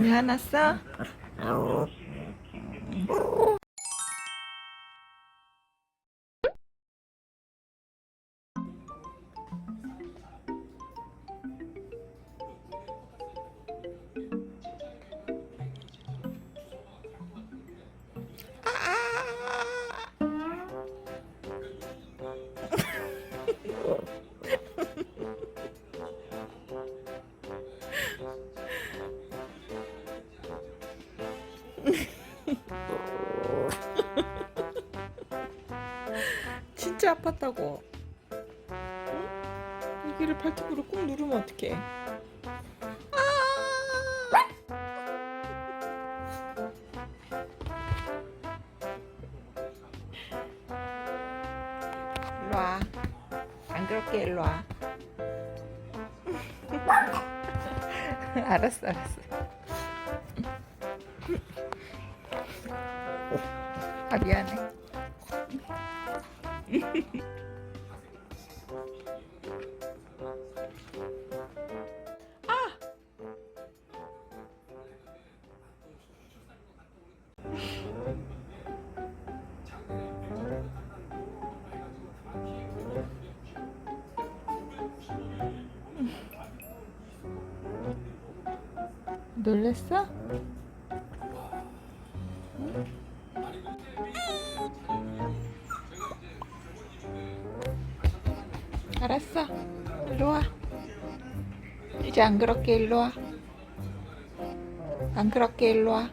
화났어? 진짜 아팠다고. 응? 여기를 발톱으로 꾹 누르면 어떡해? 일로 와. 안 그렇게 일로 와. 알았어, 알았어. 아 미안해. 아! 놀랬어? 알았어. 일로 와. 이제 안 그렇게 일로 와. 안 그렇게 일로 와.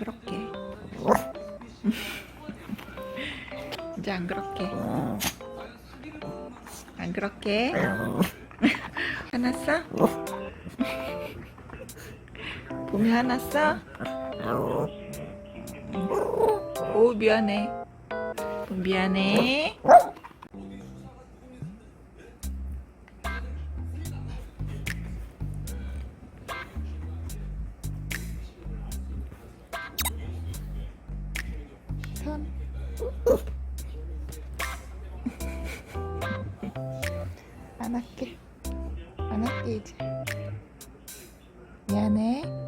그렇게. 이제 안 그렇게. 안 그렇게. 화났어? 봄이 화났어? 오 미안해. 봄 미안해. 참. 안 할게. 안 할게 이제. 미안해.